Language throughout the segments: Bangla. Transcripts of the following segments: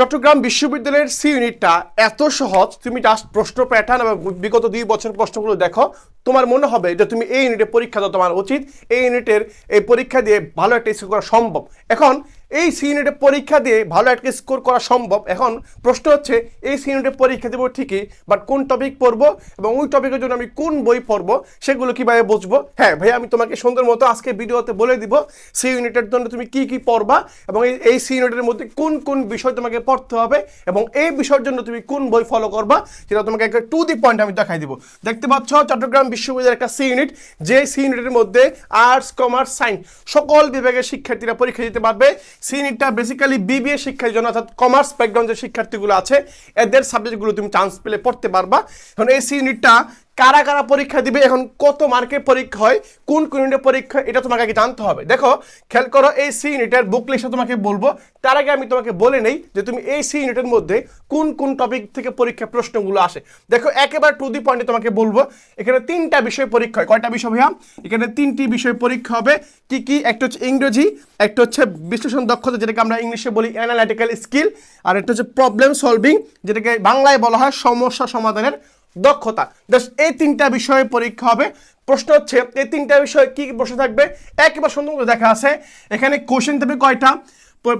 চট্টগ্রাম বিশ্ববিদ্যালয়ের সি ইউনিটটা এত সহজ, তুমি জাস্ট প্রশ্ন প্যাটার্ন এবং বিগত দুই বছর প্রশ্নগুলো দেখো। তোমার মনে হবে যে তুমি এই ইউনিটে পরীক্ষা দেওয়া তোমার উচিত এই ইউনিটের এই পরীক্ষা দিয়ে ভালো একটা স্কোর করা সম্ভব। এখন এই সি ইউনিটে পরীক্ষা দিয়ে ভালো একটা স্কোর করা সম্ভব। এখন প্রশ্ন হচ্ছে, এই সি ইউনিটে পরীক্ষা দেবো ঠিকই বাট কোন টপিক পড়ব এবং ওই টপিকের জন্য আমি কোন বই পড়ব, সেগুলো কীভাবে বুঝব? হ্যাঁ ভাই আমি তোমাকে সুন্দর মতো আজকে ভিডিওতে বলে দিব সি ইউনিটের জন্য তুমি কি কি পড়বা এবং এই এই সি ইউনিটের মধ্যে কোন কোন বিষয় তোমাকে পড়তে হবে এবং এই বিষয়ের জন্য তুমি কোন বই ফলো করবা, সেটা তোমাকে একটা টু দি পয়েন্ট আমি দেখাই দিব। দেখতে পাচ্ছ, চট্টগ্রাম বিশ্ববিদ্যালয়ের একটা সি ইউনিট যে সি ইউনিটের মধ্যে আর্টস কমার্স সায়েন্স সকল বিভাগের শিক্ষার্থীরা পরীক্ষা দিতে পারবে। সি ইউনিটটা বেসিক্যালি বিবিএ শিক্ষার জন্য অর্থাৎ কমার্স ব্যাকগ্রাউন্ডের শিক্ষার্থীগুলো আছে, এদের সাবজেক্টগুলো তুমি চান্স পেলে পড়তে পারবা। এখন এই সি ইউনিটটা কারা কারা পরীক্ষা দিবে, এখন কত মার্কের পরীক্ষা হয়, কোন কোন ইউনিটের পরীক্ষা, এটা তোমাকে আগে জানতে হবে। দেখো, খেয়াল করো, এই সি ইউনিটের বুক লিস্টটা তোমাকে বলব, তার আগে আমি তোমাকে বলে নেই যে তুমি এই সি ইউনিটের মধ্যে কোন কোন টপিক থেকে পরীক্ষা প্রশ্নগুলো আসে। দেখো, একেবারে টু দি পয়েন্টে তোমাকে বলব, এখানে তিনটা বিষয় পরীক্ষা হয়। কয়টা বিষয় ভাইয়া? এখানে তিনটি বিষয় পরীক্ষা হবে, কি কি? একটা হচ্ছে ইংরেজি, একটা হচ্ছে বিশ্লেষণ দক্ষতা, যেটাকে আমরা ইংলিশে বলি অ্যানালাইটিক্যাল স্কিল আর একটা হচ্ছে প্রবলেম সলভিং যেটাকে বাংলায় বলা হয় সমস্যা সমাধানের দক্ষতা। জাস্ট এই তিনটা বিষয়ে পরীক্ষা হবে। প্রশ্ন হচ্ছে, এই তিনটা বিষয়ে কি কি প্রশ্ন থাকবে? একবার সুন্দর করে দেখা আছে। এখানে কোশ্চেন থাকবে কয়টা?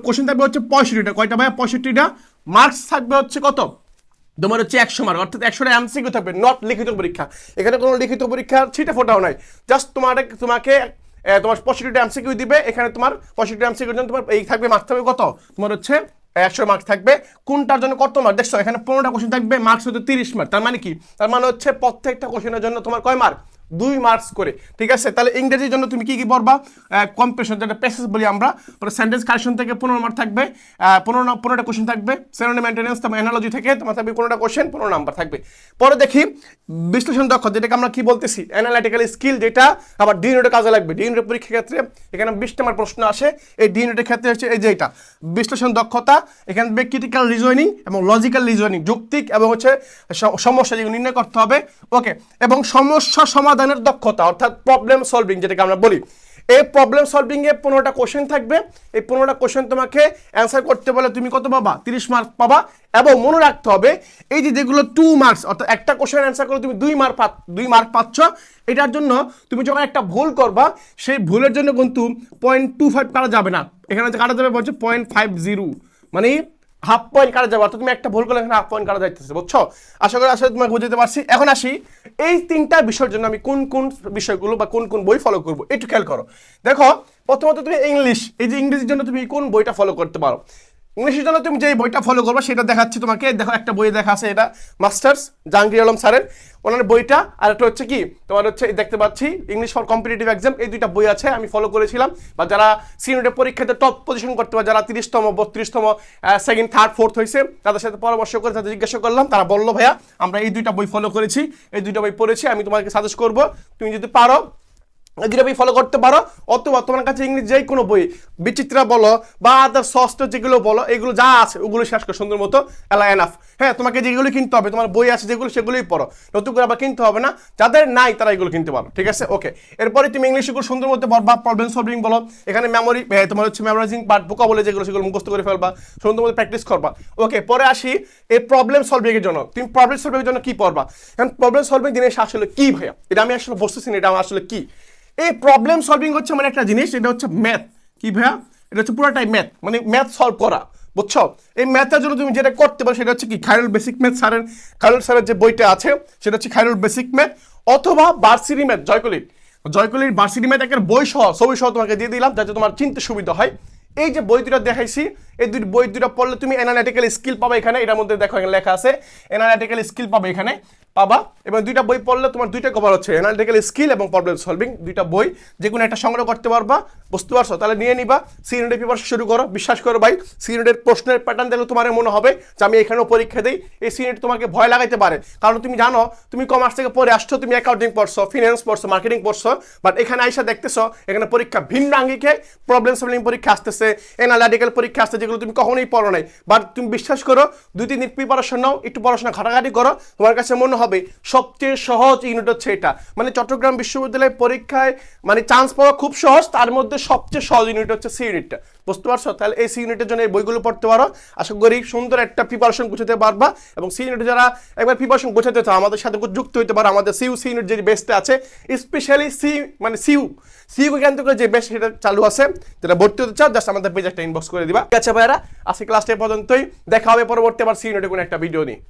কোশ্চেন থাকবে হচ্ছে পঁয়ষট্টিটা। কয়টা ভাই পঁয়ষট্টিটা। মার্কস থাকবে হচ্ছে কত? তোমার হচ্ছে একশো মার্ক অর্থাৎ একশোটা এমসিকিউ থাকবে নট লিখিত পরীক্ষা। এখানে কোনো লিখিত পরীক্ষার ছিটে ফোটাও নাই। জাস্ট তোমার তোমাকে তোমার পঁয়ষট্টিটা এমসিকিউ দিবে। এখানে তোমার পঁয়ষট্টি এমসিকিউর জন্য তোমার এই থাকবে মার্কস থাকবে কত? তোমার হচ্ছে একশো মার্কস থাকবে। কোনটার জন্য কত মার্ক দেখছ, এখানে পনেরোটা কোশ্চেন থাকবে মার্কস হচ্ছে তিরিশ মার্ক তার মানে কি? তার মানে হচ্ছে প্রত্যেকটা কোশ্চেনের জন্য তোমার কয় মার্ক দুই মার্কস করে, ঠিক আছে? তাহলে ইংরেজির জন্য তুমি কি কি পড়বা? কম্পিটিশন যেটা প্যাসেজ বলি আমরা পরে সেন্টেন্স কারেকশন থেকে পনেরো মার্ক থাকবে পনেরো পনেরোটা কোশ্চেন থাকবে সেরোনি মেনটেন্স তোমার অ্যানালজি থেকে, তোমার থাকবে পনেরোটা কোশ্চেন পনেরো নাম্বার থাকবে। পরে দেখি, বিশ্লেষণ দক্ষ, যেটাকে আমরা কি বলতেছি? অ্যানালাইটিক্যাল স্কিল যেটা আবার ডি ইউনিটের কাজে লাগবে। ডি ইউনিটের পরীক্ষার ক্ষেত্রে এখানে বিশ নম্বর প্রশ্ন আসে, এই ডি ইউনিটের ক্ষেত্রে হচ্ছে এই যে এটা। বিশ্লেষণ দক্ষতা, এখানে ক্রিটিক্যাল রিজনিং এবং লজিক্যাল রিজনিং যৌক্তিক এবং হচ্ছে সমস্যা যেগুলো নির্ণয় করতে হবে। ওকে এবং সমস্যা সমাধানের দক্ষতা, অর্থাৎ প্রবলেম সলভিং যেটাকে আমরা বলি। এই প্রবলেম সলভিং এ পনেরোটা কোশ্চেন থাকবে। এই পনেরোটা কোশ্চেন তোমাকে অ্যান্সার করতে বলে তুমি কত পাবা? তিরিশ মার্ক পাবা। এবং মনে রাখতে হবে, এই যে যেগুলো টু মার্কস অর্থাৎ একটা কোশ্চেন অ্যান্সার করলে তুমি দুই মার্ক দুই মার্ক পাচ্ছ, এটার জন্য তুমি যখন একটা ভুল করবা, সেই ভুলের জন্য কিন্তু পয়েন্ট টু ফাইভ কাটা যাবে না। এখানে কাটা যাবে বলছে পয়েন্ট ফাইভ জিরো মানে হাফ পয়েন্ট কাটা যাবে, অর্থাৎ তুমি একটা ভুল করলে এখানে হাফ পয়েন্ট কাটা যাইতেছে, বুঝছ? আশা করি আসলে তোমাকে বুঝতে পারছি। এখন আসি, এই তিনটা বিষয়ের জন্য আমি কোন কোন বিষয়গুলো বা কোন কোন বই ফলো করব, একটু খেয়াল করো। দেখো, প্রথমত তুমি ইংলিশ এই যে ইংরেজির জন্য তুমি কোন বইটা ফলো করতে পারো? ইংলিশের জন্য তুমি যে বইটা ফলো করবে, সেটা দেখাচ্ছি তোমাকে। দেখো, একটা বই দেখা আছে, এটা মাস্টার্স, জাহাঙ্গীর আলম স্যারের। ওনার বইটা, আর একটা হচ্ছে কি, তোমার হচ্ছে দেখতে পাচ্ছি ইংলিশ ফর কম্পিটিটিভ এক্সাম এই দুইটা বই আছে, আমি ফলো করেছিলাম। বা যারা সিনিয়রের পরীক্ষাতে টপ পজিশন করতে পারে, যারা তিরিশতম, বত্রিশতম সেকেন্ড থার্ড ফোর্থ হয়েছে, তাদের সাথে পরামর্শ করে, তাদের জিজ্ঞাসা করলাম, তারা বলল, ভাইয়া, আমরা এই দুইটা বই ফলো করেছি, এই দুইটা বই পড়েছি, আমি তোমাকে সাজেস্ট করব, তুমি যদি পারো এগুলো বই ফলো করতে পারো, অথবা তোমার কাছে ইংলিশ যে কোনো বই, বিচিত্রা বলো বা আদার ষষ্ঠ যেগুলো বলো, এগুলো যা আছে, ওগুলো শেষ করে, সুন্দর মতো এলা এনাফ হ্যাঁ তোমাকে যেগুলো কিনতে হবে, তোমার বই আছে যেগুলো, সেগুলোই পড়ো। নতুন করে আবার কিনতে হবে না, যাদের নাই তারা এগুলো কিনতে পারো, ঠিক আছে? ওকে এরপরে তুমি ইংলিশ এগুলো সুন্দর মতো পড়বা প্রবলেম সলভিং বলো, এখানে মেমোরি তোমার হচ্ছে মেমোরাইজিং পার্ট বোকা বলে যেগুলো, সেগুলো মুখস্থ করে ফেলবা, সুন্দর মতো প্র্যাকটিস করবা। ওকে পরে আসি এই প্রবলেম সলভিং এর জন্য। তুমি প্রবলেম সলভিং এর জন্য কি পড়বা? এখন প্রবলেম সলভিং জিনিস আসলে কি, ভাইয়া? এটা আমি আসলে বসতেছি না, এটা আমার আসলে কি? এই প্রবলেম সলভিং হচ্ছে মানে একটা জিনিস, এটা হচ্ছে ম্যাথ কি ভাইয়া? এটা হচ্ছে পুরোটাই ম্যাথ মানে ম্যাথ সলভ করা, বুঝছ? এই ম্যাথের জন্য তুমি যেটা করতে পারো সেটা হচ্ছে কি খায়রুল বেসিক ম্যাথ স্যারের খায়রুল স্যারের যে বইটা আছে, সেটা হচ্ছে খায়রুল বেসিক ম্যাথ অথবা বার্সিরি ম্যাথ জয়কলির জয়কলির বার্সিরি ম্যাথ একের বই সহ, ছবি সহ তোমাকে দিয়ে দিলাম, যাতে তোমার চিনতে সুবিধা হয়। এই যে বই দুটো দেখাইছি, এই দুই বই দুটো পড়লে তুমি অ্যানালিটিক্যাল স্কিল পাবে এখানে, এটার মধ্যে দেখো এখানে লেখা আছে অ্যানালিটিক্যাল স্কিল পাবে এখানে। পাবা এবং দুইটা বই পড়লে তোমার দুইটা কভার হচ্ছে অ্যানালিটিক্যাল স্কিল এবং প্রবলেম সলভিং দুইটা বই। যে কোনো একটা সংগ্রহ করতে পারবা, বুঝতে পারছ? তাহলে নিয়ে নিবা সিনিয়র পেপার শুরু করো, বিশ্বাস করো ভাই সিনিয়রের প্রশ্নের প্যাটার্ন দেখলে তোমার মনে হবে যে আমি এখানেও পরীক্ষা দিই, এই সিনিয়র তোমাকে ভয় লাগাইতে পারে। কারণ তুমি জানো, তুমি কমার্স থেকে পড়ে আসছো, তুমি অ্যাকাউন্টিং পড়ছো ফিনান্স পড়ছো মার্কেটিং পড়ছো বাট এখানে আইসা দেখতেছো, এখানে পরীক্ষা ভিন্ন আঙ্গিকে প্রবলেম সলভিং পরীক্ষা আসতেছে অ্যানালিটিক্যাল পরীক্ষা আসছে যেগুলো তুমি কখনোই পড়ো নাই। বাট তুমি বিশ্বাস করো, দুই, তিন দিন প্রিপারেশন নাও, একটু পড়াশোনা ঘাটাঘাটি করো, তোমার কাছে মনে হবে, সবচেয়ে সহজ ইউনিট হচ্ছে এটা। মানে চট্টগ্রাম বিশ্ববিদ্যালয়ের পরীক্ষায় মানে চান্স পাওয়া খুব সহজ, তার মধ্যে সবচেয়ে সহজ ইউনিট হচ্ছে সি ইউনিটটা বুঝতে পারছ? তাহলে এই সি ইউনিটের জন্য এই বইগুলো পড়তে পারো। আশা করি সুন্দর একটা প্রিপারেশন গুছাতে পারবা এবং সি ইউনিটে যারা একবার প্রিপারেশন গোছাতে চাও, আমাদের সাথে যুক্ত হতে পারো। আমাদের সিউ সি ইউনিট যে বেস্টটা আছে স্পেশালি সি মানে সিউ সিউ কেন্দ্র করে যে বেস্ট সেটা চালু আছে, যেটা ভর্তি হতে চাও জাস্ট আমাদের পেজে একটা ইনবক্স করে দিবা। ঠিক আছে ভাইরা আজকে ক্লাসটা পর্যন্তই। দেখা হবে পরবর্তী আবার সি ইউনিটে কোনো একটা ভিডিও নিয়ে।